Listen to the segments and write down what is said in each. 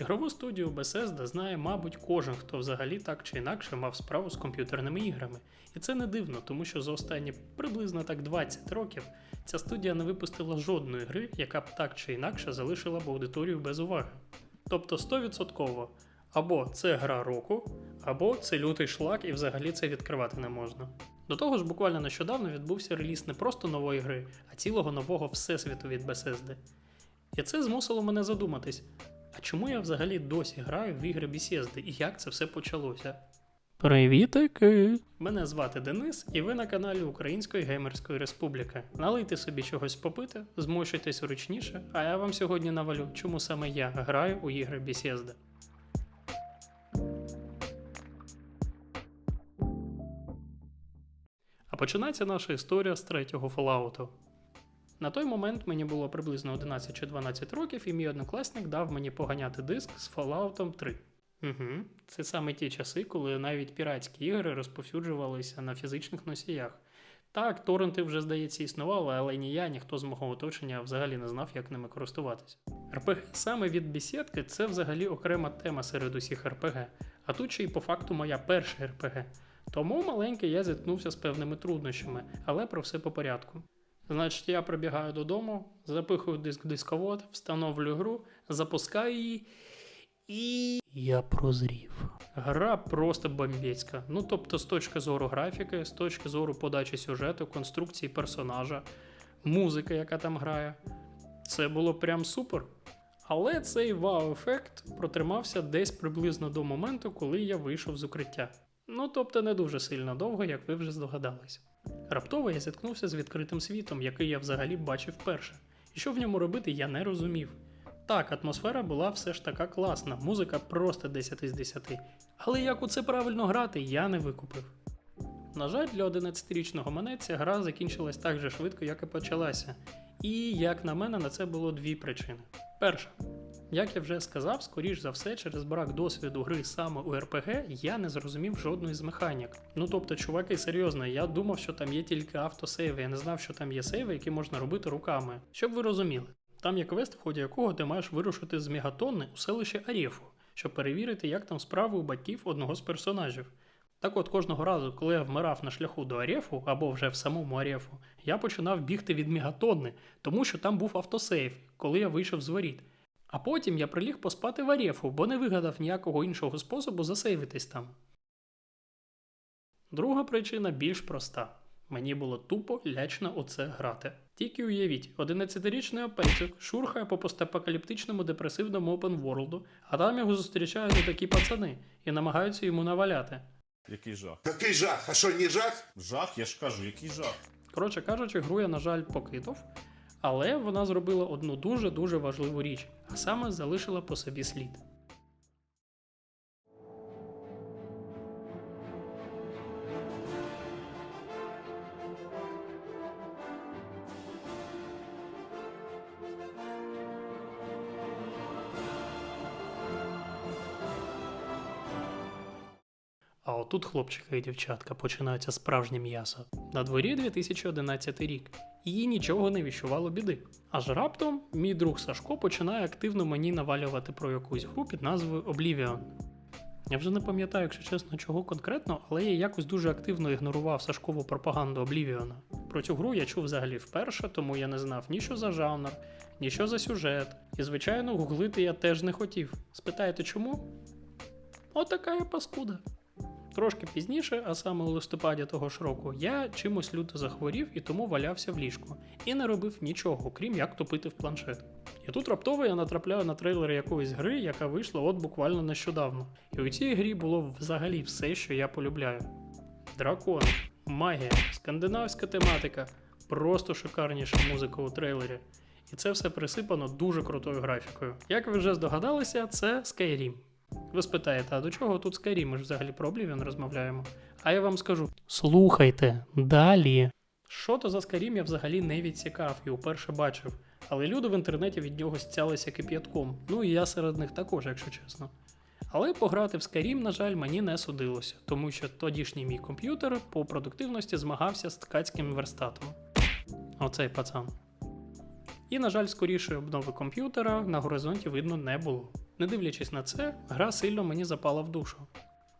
Ігрову студію Bethesda знає, мабуть, кожен, хто взагалі так чи інакше мав справу з комп'ютерними іграми. І це не дивно, тому що за останні приблизно так 20 років ця студія не випустила жодної гри, яка б так чи інакше залишила б аудиторію без уваги. Тобто 100% або це гра року, або це лютий шлак, і взагалі це відкривати не можна. До того ж, буквально нещодавно відбувся реліз не просто нової гри, а цілого нового всесвіту від Bethesda. І це змусило мене задуматись, а чому я взагалі досі граю в ігри Bethesda і як це все почалося? Привітики! Мене звати Денис, і ви на каналі Української Геймерської Республіки. Налийте собі чогось попити, змощуйтесь зручніше, а я вам сьогодні навалю, чому саме я граю у ігри Bethesda. А починається наша історія з третього Fallout. На той момент мені було приблизно 11 чи 12 років, і мій однокласник дав мені поганяти диск з Fallout 3. Угу. Це саме ті часи, коли навіть піратські ігри розповсюджувалися на фізичних носіях. Так, торренти вже, здається, існували, але ні я, ніхто з мого оточення взагалі не знав, як ними користуватися. РПГ саме від бесідки це взагалі окрема тема серед усіх РПГ, а тут ще й по факту моя перша РПГ. Тому маленький я зіткнувся з певними труднощами, але про все по порядку. Значить, я прибігаю додому, запихую диск в дисковод, встановлюю гру, запускаю її. І я прозрів. Гра просто бомбецька. Ну тобто, з точки зору графіки, з точки зору подачі сюжету, конструкції персонажа, музика, яка там грає. Це було прям супер. Але цей вау-ефект протримався десь приблизно до моменту, коли я вийшов з укриття. Ну тобто не дуже сильно довго, як ви вже здогадались. Раптово я зіткнувся з відкритим світом, який я взагалі бачив вперше. І що в ньому робити, я не розумів. Так, атмосфера була все ж така класна, музика просто 10 з 10. Але як у це правильно грати, я не викупив. На жаль, для 11-річного мене ця гра закінчилась так же швидко, як і почалася. І, як на мене, на це було дві причини. Перша, як я вже сказав, скоріш за все, через брак досвіду гри саме у РПГ я не зрозумів жодної з механік. Ну тобто, чуваки, серйозно, я думав, що там є тільки автосейви, я не знав, що там є сейви, які можна робити руками. Щоб ви розуміли, там є квест, в ході якого ти маєш вирушити з мегатонни у селище Арєфу, щоб перевірити, як там справи у батьків одного з персонажів. Так от кожного разу, коли я вмирав на шляху до Арєфу або вже в самому Арєфу, я починав бігти від мегатонни, тому що там був автосейв, коли я вийшов з воріт. А потім я приліг поспати в Арєфу, бо не вигадав ніякого іншого способу засейвитись там. Друга причина більш проста. Мені було тупо лячно у це грати. Тільки уявіть, 11-річний опецюк шурхає по постапокаліптичному депресивному опенворлду, а там його зустрічають такі пацани і намагаються йому наваляти. Який жах? Какий жах? А що, не жах? Жах, я ж кажу, який жах. Коротше кажучи, гру я, на жаль, покинув, але вона зробила одну дуже-дуже важливу річ, а саме залишила по собі слід. А отут, хлопчики і дівчатка, починається справжнє м'ясо. На дворі 2011 рік. Їй нічого не віщувало біди. Аж раптом мій друг Сашко починає активно мені навалювати про якусь гру під назвою Oblivion. Я вже не пам'ятаю, якщо чесно, чого конкретно, але я якось дуже активно ігнорував Сашкову пропаганду Oblivion. Про цю гру я чув взагалі вперше, тому я не знав ні що за жанр, ні що за сюжет. І, звичайно, гуглити я теж не хотів. Спитаєте чому? Отака я паскуда. Трошки пізніше, а саме у листопаді того ж року, я чимось люто захворів і тому валявся в ліжку і не робив нічого, крім як топити в планшет. І тут раптово я натрапляю на трейлер якоїсь гри, яка вийшла от буквально нещодавно. І у цій грі було взагалі все, що я полюбляю: дракон, магія, скандинавська тематика, просто шикарніша музика у трейлері. І це все присипано дуже крутою графікою. Як ви вже здогадалися, це Skyrim. Ви спитаєте, а до чого тут Skyrim? Ми ж взагалі про Oblivion розмовляємо. А я вам скажу: слухайте далі. Що то за Skyrim я взагалі не відсікав і уперше бачив. Але люди в інтернеті від нього стялися кип'ятком. Ну і я серед них також, якщо чесно. Але пограти в Skyrim, на жаль, мені не судилося, тому що тодішній мій комп'ютер по продуктивності змагався з ткацьким верстатом. Оцей пацан. І, на жаль, скорішої обнови комп'ютера на горизонті видно не було. Не дивлячись на це, гра сильно мені запала в душу.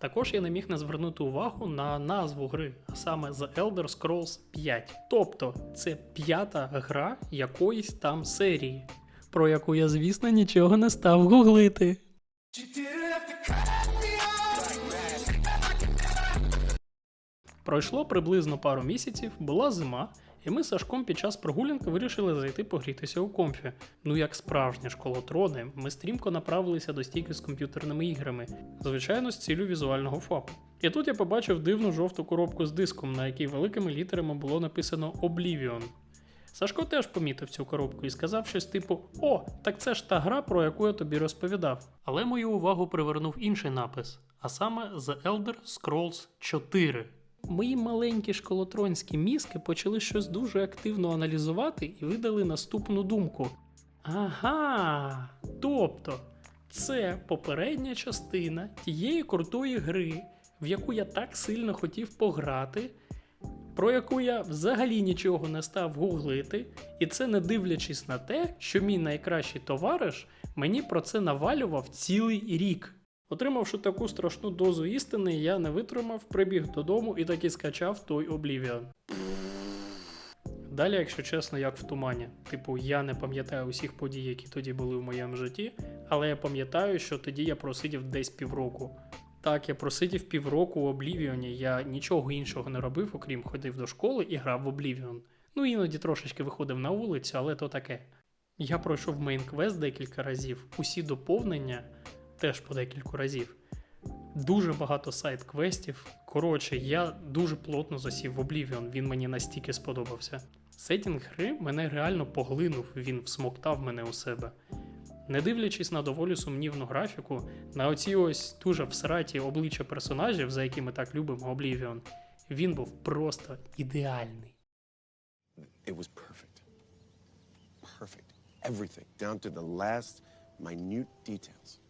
Також я не міг не звернути увагу на назву гри, а саме The Elder Scrolls 5. Тобто це п'ята гра якоїсь там серії, про яку я, звісно, нічого не став гуглити. Пройшло приблизно пару місяців, була зима, і ми з Сашком під час прогулянки вирішили зайти погрітися у комфі. Ну як справжні школотрони, ми стрімко направилися до стійки з комп'ютерними іграми, звичайно, з цілю візуального ФАПу. І тут я побачив дивну жовту коробку з диском, на якій великими літерами було написано Oblivion. Сашко теж помітив цю коробку і сказав щось типу: О, так це ж та гра, про яку я тобі розповідав. Але мою увагу привернув інший напис, а саме The Elder Scrolls 4. Мої маленькі школотронські мізки почали щось дуже активно аналізувати і видали наступну думку. Ага, тобто, це попередня частина тієї крутої гри, в яку я так сильно хотів пограти, про яку я взагалі нічого не став гуглити, і це не дивлячись на те, що мій найкращий товариш мені про це навалював цілий рік. Отримавши таку страшну дозу істини, я не витримав, прибіг додому і таки скачав той Oblivion. Далі, якщо чесно, як в тумані. Типу, я не пам'ятаю усіх подій, які тоді були в моєму житті, але я пам'ятаю, що тоді я просидів десь півроку. Так, я просидів півроку у Облівіоні, я нічого іншого не робив, окрім ходив до школи і грав в Облівіон. Ну іноді трошечки виходив на вулицю, але то таке. Я пройшов мейн-квест декілька разів, усі доповнення теж по декілька разів. Дуже багато сайт-квестів. Коротше, я дуже плотно засів в Oblivion, він мені настільки сподобався. Сетінг гри мене реально поглинув, він всмоктав мене у себе. Не дивлячись на доволі сумнівну графіку, на оці ось дуже всраті обличчя персонажів, за які ми так любимо Oblivion, він був просто ідеальний. It was perfect. Perfect. Everything, down to the last minute details.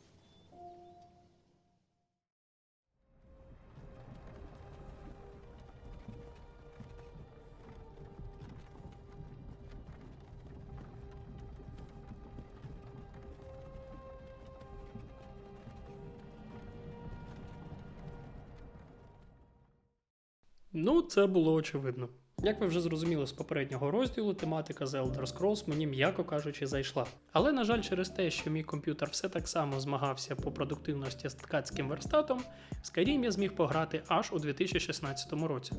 Це було очевидно. Як ви вже зрозуміли з попереднього розділу, тематика The Elder Scrolls мені, м'яко кажучи, зайшла. Але, на жаль, через те, що мій комп'ютер все так само змагався по продуктивності з ткацьким верстатом, Skyrim я зміг пограти аж у 2016 році.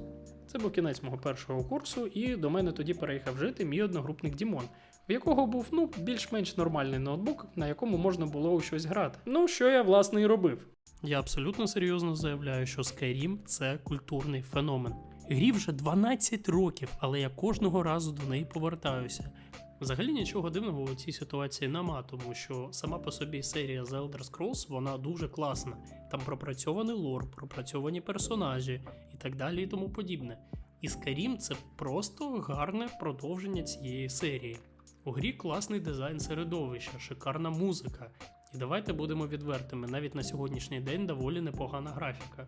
Це був кінець мого першого курсу, і до мене тоді переїхав жити мій одногрупник Дімон, в якого був ну більш-менш нормальний ноутбук, на якому можна було у щось грати. Ну, що я власне і робив. Я абсолютно серйозно заявляю, що Skyrim – це культурний феномен. Грі вже 12 років, але я кожного разу до неї повертаюся. Взагалі нічого дивного у цій ситуації нема, тому що сама по собі серія The Elder Scrolls вона дуже класна. Там пропрацьований лор, пропрацьовані персонажі і так далі, і тому подібне. І Skyrim – це просто гарне продовження цієї серії. У грі класний дизайн середовища, шикарна музика. І давайте будемо відвертими, навіть на сьогоднішній день доволі непогана графіка.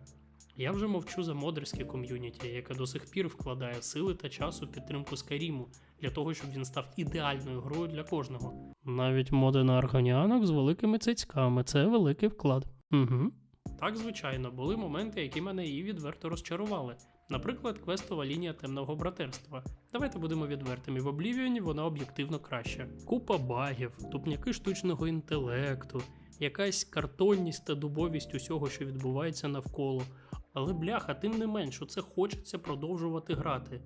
Я вже мовчу за модерське ком'юніті, яке до сих пір вкладає сили та час у підтримку Скайріму для того, щоб він став ідеальною грою для кожного. Навіть моди на арганіанок з великими цицьками це великий вклад. Угу. Так, звичайно, були моменти, які мене і відверто розчарували. Наприклад, квестова лінія темного братерства. Давайте будемо відвертими. В Облівіоні вона об'єктивно краща. Купа багів, тупняки штучного інтелекту, якась картонність та дубовість усього, що відбувається навколо. Але бляха, тим не менш, це хочеться продовжувати грати.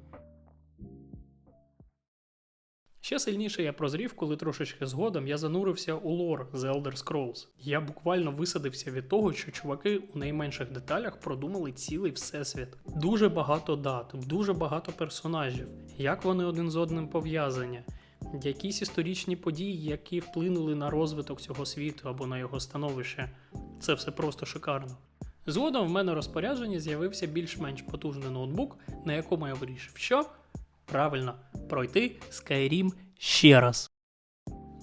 Ще сильніше я прозрів, коли трошечки згодом я занурився у лор The Elder Scrolls. Я буквально висадився від того, що чуваки у найменших деталях продумали цілий всесвіт. Дуже багато дат, дуже багато персонажів, як вони один з одним пов'язані, якісь історичні події, які вплинули на розвиток цього світу або на його становище. Це все просто шикарно. Згодом в мене в розпорядженні з'явився більш-менш потужний ноутбук, на якому я вирішив, що правильно пройти Skyrim ще раз.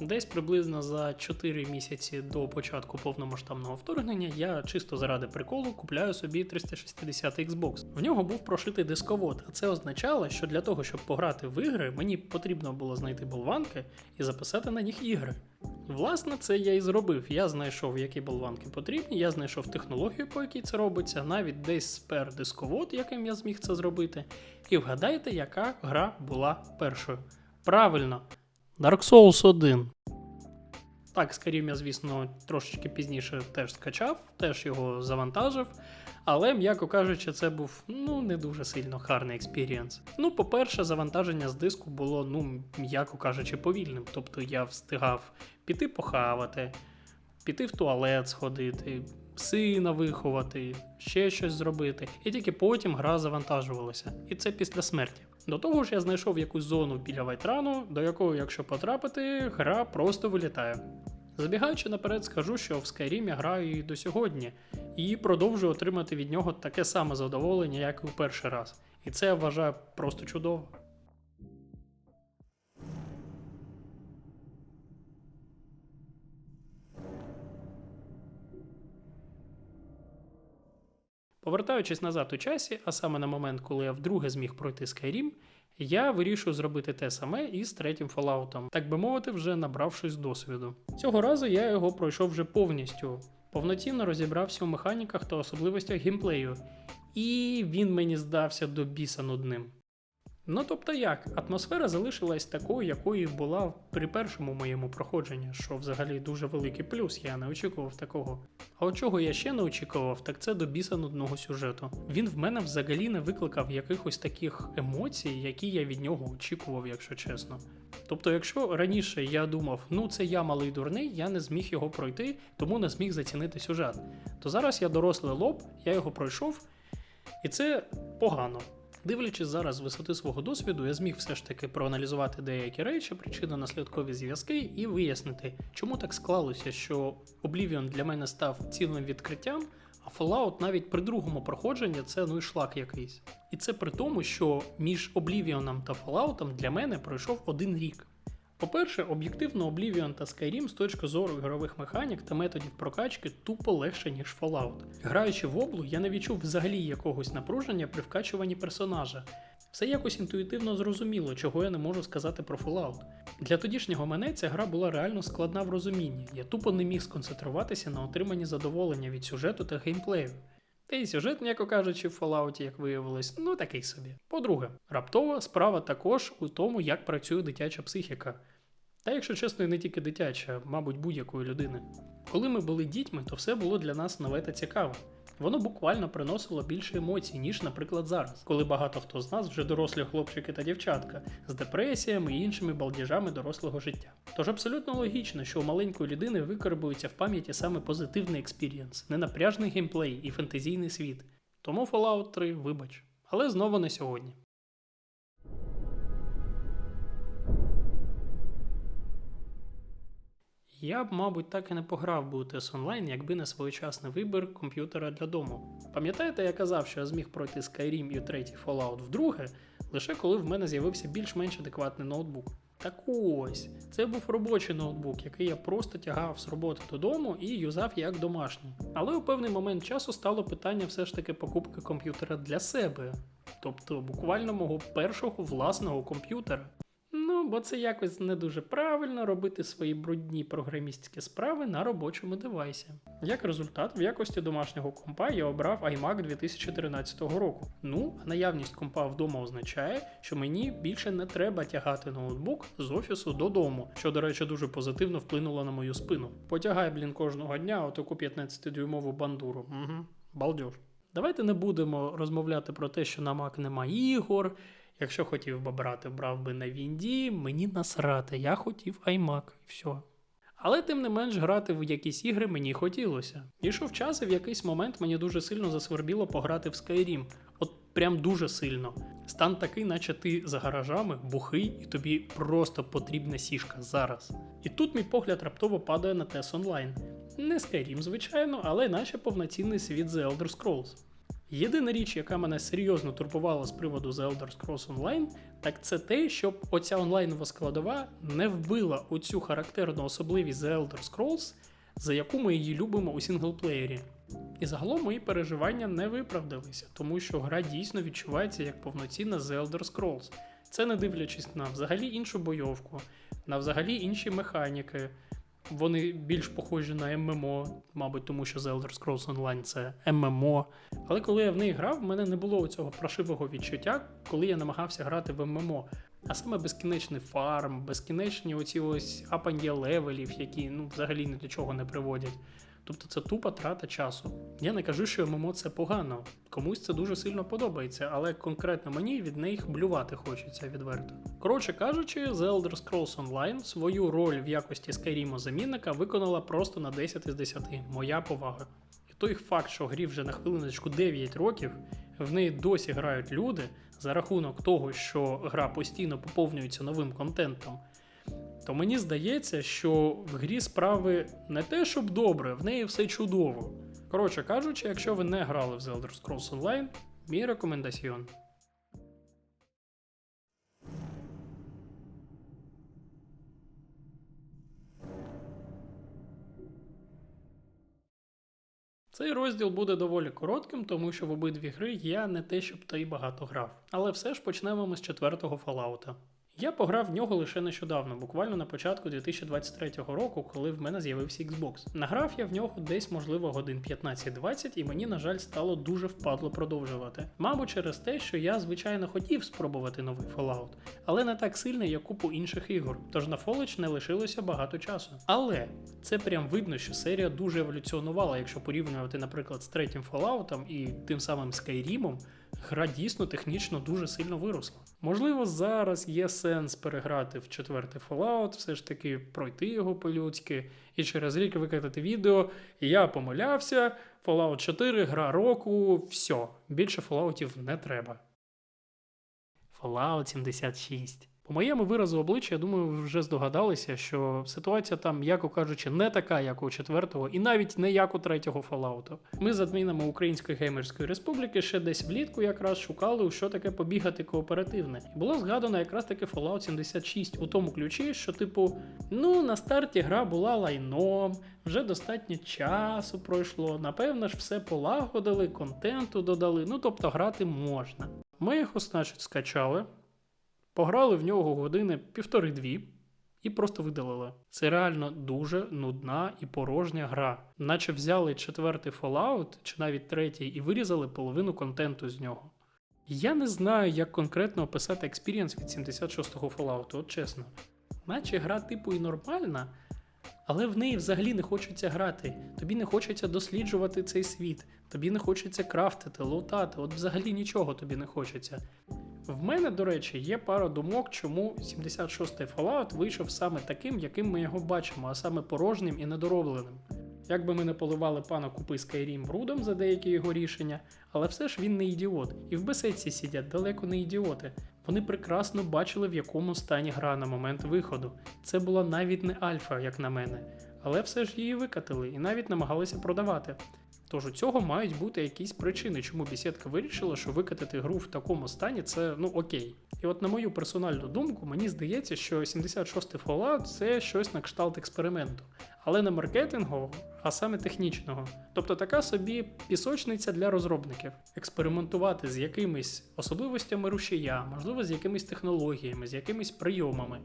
Десь приблизно за 4 місяці до початку повномасштабного вторгнення я чисто заради приколу купляю собі 360 Xbox. В нього був прошитий дисковод, а це означало, що для того, щоб пограти в ігри, мені потрібно було знайти болванки і записати на них ігри. Власне, це я і зробив. Я знайшов, які болванки потрібні, я знайшов технологію, по якій це робиться, навіть десь спер дисковод, яким я зміг це зробити. І вгадайте, яка гра була першою. Правильно, Dark Souls 1. Так, Skyrim я, звісно, трошечки пізніше теж скачав, теж його завантажив. Але, м'яко кажучи, це був ну не дуже сильно гарний експірієнс. Ну, по-перше, завантаження з диску було, ну, м'яко кажучи, повільним. Тобто я встигав піти похавати, піти в туалет сходити, сина виховати, ще щось зробити. І тільки потім гра завантажувалася. І це після смерті. До того ж, я знайшов якусь зону біля Вайтрану, до якої, якщо потрапити, гра просто вилітає. Забігаючи наперед, скажу, що в Skyrim я граю і до сьогодні, і продовжую отримати від нього таке саме задоволення, як і у перший раз. І це я вважаю просто чудово. Повертаючись назад у часі, а саме на момент, коли я вдруге зміг пройти Skyrim, я вирішую зробити те саме і з третім Fallout, так би мовити, вже набравшись досвіду. Цього разу я його пройшов вже повністю, повноцінно розібрався у механіках та особливостях геймплею, і він мені здався до біса нудним. Ну тобто як, атмосфера залишилась такою, якою була при першому моєму проходженні, що взагалі дуже великий плюс, я не очікував такого. А от чого я ще не очікував, так це до біса нудного сюжету. Він в мене взагалі не викликав якихось таких емоцій, які я від нього очікував, якщо чесно. Тобто, якщо раніше я думав, ну це я малий дурний, я не зміг його пройти, тому не зміг зацінити сюжет, то зараз я дорослий лоб, я його пройшов, і це погано. Дивлячись зараз висоти свого досвіду, я зміг все ж таки проаналізувати деякі речі, причинно-наслідкові зв'язки і вияснити, чому так склалося, що Oblivion для мене став цілим відкриттям, а Fallout навіть при другому проходженні це ну і шлак якийсь. І це при тому, що між Oblivion та Fallout для мене пройшов один рік. По-перше, об'єктивно Oblivion та Skyrim з точки зору ігрових механік та методів прокачки тупо легше, ніж Fallout. Граючи в облу, я не відчув взагалі якогось напруження при вкачуванні персонажа. Все якось інтуїтивно зрозуміло, чого я не можу сказати про Fallout. Для тодішнього мене ця гра була реально складна в розумінні. Я тупо не міг сконцентруватися на отриманні задоволення від сюжету та геймплею. Та й сюжет, м'яко кажучи, в Fallout, як виявилось, ну такий собі. По-друге, раптова справа також у тому, як працює дитяча психіка. Та, якщо чесно, і не тільки дитяча, мабуть, будь-якої людини. Коли ми були дітьми, то все було для нас нове та цікаве. Воно буквально приносило більше емоцій, ніж, наприклад, зараз, коли багато хто з нас вже дорослі хлопчики та дівчатка з депресіями і іншими балдіжами дорослого життя. Тож абсолютно логічно, що у маленької людини викарбується в пам'яті саме позитивний експірієнс, ненапряжний геймплей і фентезійний світ. Тому Fallout 3, вибач, але знову не сьогодні. Я б, мабуть, так і не пограв би у TES Online, якби не своєчасний вибір комп'ютера для дому. Пам'ятаєте, я казав, що я зміг пройти Skyrim і третій Fallout вдруге, лише коли в мене з'явився більш-менш адекватний ноутбук. Так ось, це був робочий ноутбук, який я просто тягав з роботи додому і юзав як домашній. Але у певний момент часу стало питання все ж таки покупки комп'ютера для себе, тобто буквально мого першого власного комп'ютера. Бо це якось не дуже правильно робити свої брудні програмістські справи на робочому девайсі. Як результат, в якості домашнього компа я обрав iMac 2013 року. Ну, а наявність компа вдома означає, що мені більше не треба тягати ноутбук з офісу додому, що, до речі, дуже позитивно вплинуло на мою спину. Потягай, блін, кожного дня отаку 15-дюймову бандуру. Угу, балдеж. Давайте не будемо розмовляти про те, що на Mac нема ігор. Якщо хотів би брати, брав би на Вінді, мені насрати, я хотів iMac і все. Але тим не менш грати в якісь ігри мені хотілося. Ішов час, і в якийсь момент мені дуже сильно засвербіло пограти в Skyrim. От прям дуже сильно. Стан такий, наче ти за гаражами, бухий, і тобі просто потрібна сішка зараз. І тут мій погляд раптово падає на TES Online. Не Skyrim, звичайно, але наче повноцінний світ The Elder Scrolls. Єдина річ, яка мене серйозно турбувала з приводу The Elder Scrolls Online, так це те, щоб оця онлайнова складова не вбила оцю характерну особливість The Elder Scrolls, за яку ми її любимо у синглплеєрі. І загалом мої переживання не виправдалися, тому що гра дійсно відчувається як повноцінна The Elder Scrolls. Це не дивлячись на взагалі іншу бойовку, на взагалі інші механіки. Вони більш похожі на ММО, мабуть, тому що The Elder Scrolls Online це ММО. Але коли я в неї грав, в мене не було цього прошивого відчуття, коли я намагався грати в ММО. А саме безкінечний фарм, безкінечні оці ось апання левелів, які ну, взагалі ні до чого не приводять. Тобто це тупа трата часу. Я не кажу, що ММО це погано. Комусь це дуже сильно подобається, але конкретно мені від них блювати хочеться відверто. Коротше кажучи, The Elder Scrolls Online свою роль в якості Skyrim замінника виконала просто на 10 із 10. Моя повага. І той факт, що грі вже на хвилиночку 9 років, в неї досі грають люди за рахунок того, що гра постійно поповнюється новим контентом, то мені здається, що в грі справи не те, щоб добре, в неї все чудово. Коротше кажучи, якщо ви не грали в The Elder Scrolls Online, мій рекомендаціон. Цей розділ буде доволі коротким, тому що в обидві гри я не те, щоб та й багато грав. Але все ж почнемо ми з четвертого Fallout. Я пограв в нього лише нещодавно, буквально на початку 2023 року, коли в мене з'явився Xbox. Награв я в нього десь, можливо, годин 15-20, і мені, на жаль, стало дуже впадло продовжувати. Мабуть, через те, що я, звичайно, хотів спробувати новий Fallout, але не так сильно, як купу інших ігор. Тож на Fallout не лишилося багато часу. Але це прям видно, що серія дуже еволюціонувала, якщо порівнювати, наприклад, з третім Fallout і тим самим Skyrim, гра дійсно технічно дуже сильно виросла. Можливо, зараз є сенс переграти в четвертий Fallout, все ж таки пройти його по-людськи, і через рік викатати відео. Я помилявся, Fallout 4, гра року, все, більше Falloutів не треба. Fallout 76. По моєму виразу обличчя, я думаю, ви вже здогадалися, що ситуація там, м'яко кажучи, не така, як у четвертого, і навіть не як у третього Fallout. Ми з адмінами Української геймерської республіки ще десь влітку якраз шукали, у що таке побігати кооперативне. І було згадано якраз таки Fallout 76 у тому ключі, що, типу, ну на старті гра була лайном, вже достатньо часу пройшло. Напевно ж, все полагодили, контенту додали. Ну тобто грати можна. Ми його, значить, скачали. Пограли в нього години півтори-дві і просто видалили. Це реально дуже нудна і порожня гра. Наче взяли четвертий Fallout чи навіть третій і вирізали половину контенту з нього. Я не знаю, як конкретно описати експірієнс від 76-го Fallout, от чесно. Наче гра типу і нормальна, але в неї взагалі не хочеться грати. Тобі не хочеться досліджувати цей світ, тобі не хочеться крафтити, лутати, от взагалі нічого тобі не хочеться. В мене, до речі, є пара думок, чому 76-й Fallout вийшов саме таким, яким ми його бачимо, а саме порожнім і недоробленим. Як би ми не поливали пана купи Skyrim брудом за деякі його рішення, але все ж він не ідіот. І в бесідці сидять далеко не ідіоти. Вони прекрасно бачили, в якому стані гра на момент виходу. Це була навіть не альфа, як на мене, але все ж її викатили і навіть намагалися продавати. Тож у цього мають бути якісь причини, чому бесідка вирішила, що викатати гру в такому стані це ну окей. І от на мою персональну думку, мені здається, що 76-й Fallout це щось на кшталт експерименту, але не маркетингового, а саме технічного. Тобто така собі пісочниця для розробників. Експериментувати з якимись особливостями рушія, можливо, з якимись технологіями, з якимись прийомами.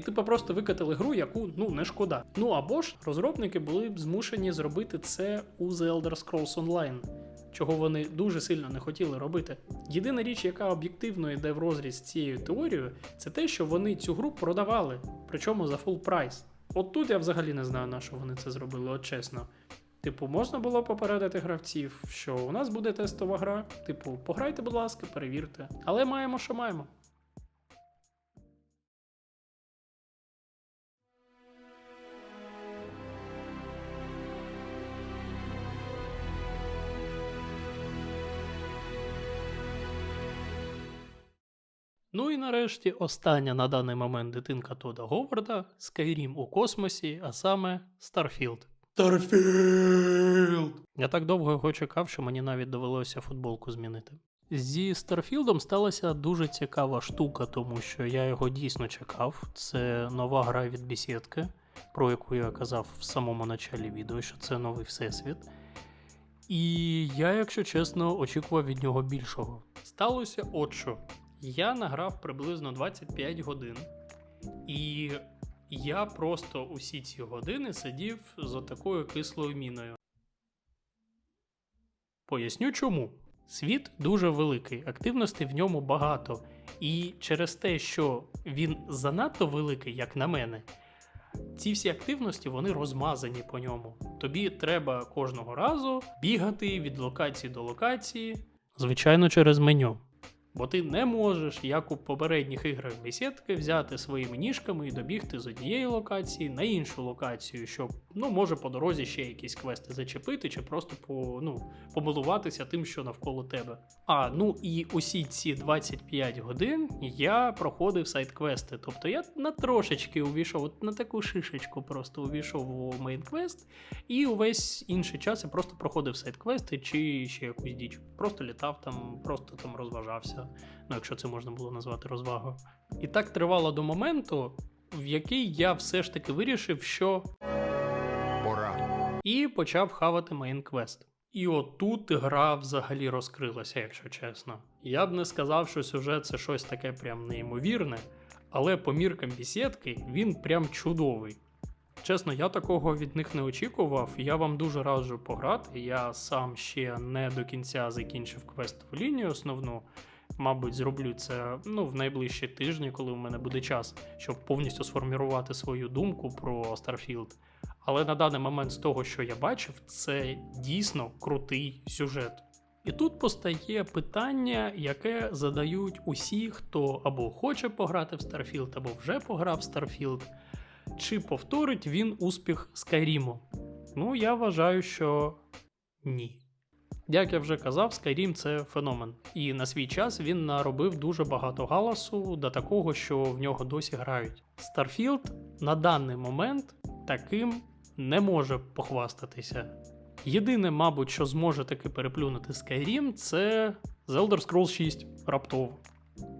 І типу просто викатили гру, яку ну не шкода. Ну або ж розробники були б змушені зробити це у The Elder Scrolls Online, чого вони дуже сильно не хотіли робити. Єдина річ, яка об'єктивно йде в розріз з цією теорією, це те, що вони цю гру продавали, причому за full прайс. От тут я взагалі не знаю, на що вони це зробили, от чесно. Типу, можна було попередити гравців, що у нас буде тестова гра. Типу, пограйте, будь ласка, перевірте. Але маємо, що маємо. Ну і нарешті остання на даний момент дитинка Тода Говарда Skyrim у космосі, а саме Starfield. Старфілд! Я так довго його чекав, що мені навіть довелося футболку змінити. Зі Старфілдом сталася дуже цікава штука, тому що я його дійсно чекав. Це нова гра від бесідки, про яку я казав в самому началі відео, що це новий всесвіт. І я, якщо чесно, очікував від нього більшого. Сталося от що. Я награв приблизно 25 годин, і я просто усі ці години сидів з отакою кислою міною. Поясню чому. Світ дуже великий, активностей в ньому багато. І через те, що він занадто великий, як на мене, ці всі активності вони розмазані по ньому. Тобі треба кожного разу бігати від локації до локації, звичайно, через меню. Бо ти не можеш, як у попередніх іграх бесідки, взяти своїми ніжками і добігти з однієї локації на іншу локацію, щоб, ну, може, по дорозі ще якісь квести зачепити, чи просто по, ну, помилуватися тим, що навколо тебе. А, ну і усі ці 25 годин я проходив сайт-квести. Тобто я на трошечки увійшов, от на таку шишечку просто увійшов у мейн-квест, і увесь інший час я просто проходив сайт-квести чи ще якусь діч. Просто літав там, просто там розважався. Ну, якщо це можна було назвати розвагою. І так тривало до моменту, в який я все ж таки вирішив, що Пора. і почав хавати мейн-квест. І отут гра взагалі розкрилася, якщо чесно. Я б не сказав, що сюжет це щось таке прям неймовірне, але по міркам бесідки він прям чудовий. Чесно, я такого від них не очікував. Я вам дуже раджу пограти. Я сам ще не до кінця закінчив квестову лінію основну. Мабуть, зроблю це ну, в найближчі тижні, коли у мене буде час, щоб повністю сформувати свою думку про Starfield. Але на даний момент з того, що я бачив, це дійсно крутий сюжет. І тут постає питання, яке задають усі, хто або хоче пограти в Starfield, або вже пограв в Starfield. Чи повторить він успіх Скайріму? Ну, я вважаю, що ні. Як я вже казав, Skyrim це феномен. І на свій час він наробив дуже багато галасу до такого, що в нього досі грають. Starfield на даний момент таким не може похвастатися. Єдине, мабуть, що зможе таки переплюнути Skyrim, це The Elder Scrolls 6 раптово.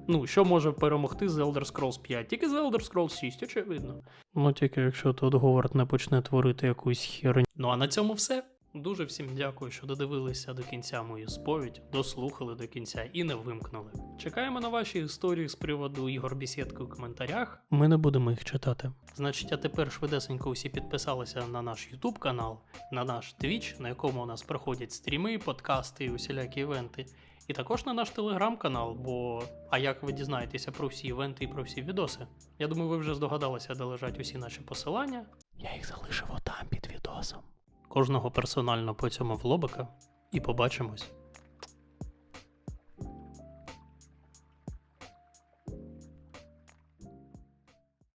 Ну, що може перемогти з Elder Scrolls 5? Тільки з Elder Scrolls 6, очевидно. Ну, тільки якщо тут Говард не почне творити якусь херню. Ну а на цьому все. Дуже всім дякую, що додивилися до кінця мою сповідь, дослухали до кінця і не вимкнули. Чекаємо на ваші історії з приводу ігор бесідки у коментарях. Ми не будемо їх читати. Значить, а тепер швидесенько усі підписалися на наш YouTube канал, на наш Twitch, на якому у нас проходять стріми, подкасти і усілякі івенти. І також на наш телеграм-канал, бо а як ви дізнаєтеся про всі івенти і про всі відоси? Я думаю, ви вже здогадалися, де лежать усі наші посилання. Я їх залишив отам під відосом. Кожного персонально по цьому в лобика і побачимось.